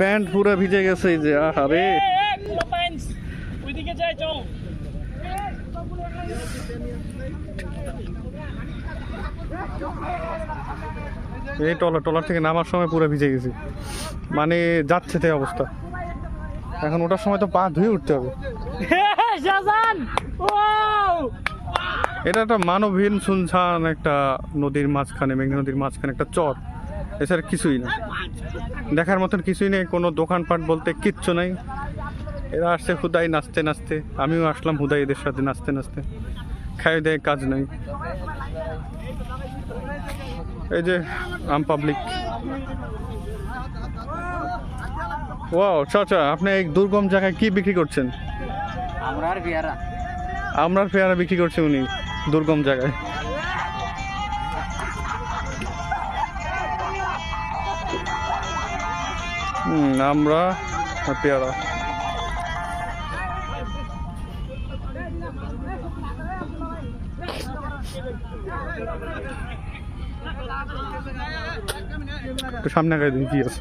Pant পুরো ভিজে গেছে এই যে আরে ওইদিকে যাই চল। এই টলার টলার থেকে নামার সময় পুরো ভিজে গেছি। মানে যাচ্ছে তাই অবস্থা। এখন ওটার সময় তো পা ধুয়ে উঠতে হবে। এটা একটা মানবহীন শুনছান একটা নদীর মাঝখানে মেঘনা নদীর মাঝখানে একটা চর। এছাড়া কিছুই না। দেখার মতন কিছুই নেই কোনো দোকানপাট বলতে কিচ্ছু নাই। এরা আসছে হুদাই নাচতে নাচতে আমিও আসলাম হুদাই এদের সাথে নাচতে নাচতে। খাই দেয় কাজ নাই। এই যে আম পাবলিক ওয়াও চাচা আপনি এই দুর্গম জায়গায় কি বিক্রি করছেন? আমরা আর বিয়ারা আমরার পেয়ারা বিক্রি করছে উনি দুর্গম জায়গায়। আমরা পেয়ারা। সামনে আগে দিন কি আছে।